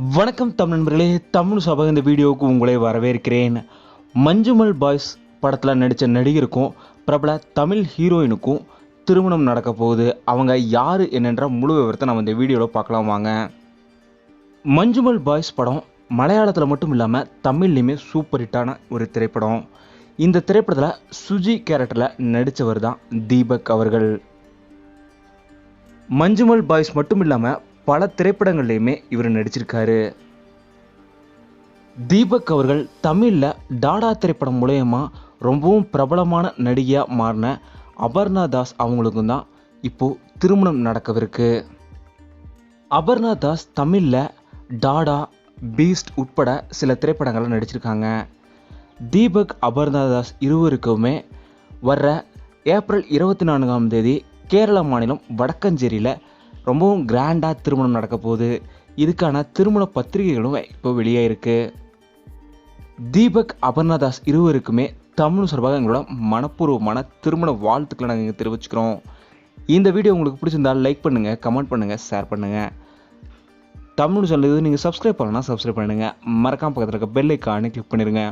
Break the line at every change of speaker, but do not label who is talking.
வணக்கம் தமிழ் நண்பர்களே. தமிழ் சபக இந்த வீடியோவுக்கு உங்களை வரவேற்கிறேன். மஞ்சுமல் பாய்ஸ் படத்தில் நடித்த நடிகருக்கும் பிரபல தமிழ் ஹீரோயினுக்கும் திருமணம் நடக்க போகுது. அவங்க யார் என்னென்ற முழு விவரத்தை நம்ம இந்த வீடியோவில் பார்க்கலாம் வாங்க. மஞ்சுமல் பாய்ஸ் படம் மலையாளத்தில் மட்டும் இல்லாமல் தமிழ்லையுமே சூப்பர் ஹிட்டான ஒரு திரைப்படம். இந்த திரைப்படத்தில் சுஜி கேரக்டரில் நடித்தவர் தான் தீபக் அவர்கள். மஞ்சுமல் பாய்ஸ் மட்டும் இல்லாமல் பல திரைப்படங்கள்லையுமே இவர் நடிச்சிருக்காரு. தீபக் அவர்கள் தமிழில் டாடா திரைப்படம் மூலயமா ரொம்பவும் பிரபலமான நடிகையாக மாறின அபர்ணா தாஸ் அவங்களுக்கும் தான் இப்போது திருமணம் நடக்கவிருக்கு. அபர்ணா தாஸ் தமிழில் டாடா பீஸ்ட் உட்பட சில திரைப்படங்களில் நடிச்சிருக்காங்க. தீபக் அபர்ணா தாஸ் இருவருக்குமே வர்ற ஏப்ரல் இருபத்தி நான்காம் தேதி கேரள மாநிலம் வடக்கஞ்சேரியில் ரொம்பவும் கிராண்டாக திருமணம் நடக்க போகுது இதுக்கான திருமண பத்திரிகைகளும் இப்போ வெளியாயிருக்கு தீபக் அபர்ணாதாஸ் இருவருக்குமே தமிழ் சார்பாக எங்களோட மனப்பூர்வமான திருமண வாழ்த்துக்களை நாங்கள் இங்கே தெரிவிச்சுக்கிறோம். இந்த வீடியோ உங்களுக்கு பிடிச்சிருந்தால் லைக் பண்ணுங்கள் கமெண்ட் பண்ணுங்கள் ஷேர் பண்ணுங்கள் தமிழ் சொல்லுது நீங்கள் சப்ஸ்கிரைப் பண்ணலாம் சப்ஸ்கிரைப் பண்ணுங்கள் மறக்காம பக்கத்தில் இருக்க பெல் ஐக்கானே கிளிக் பண்ணிடுங்க.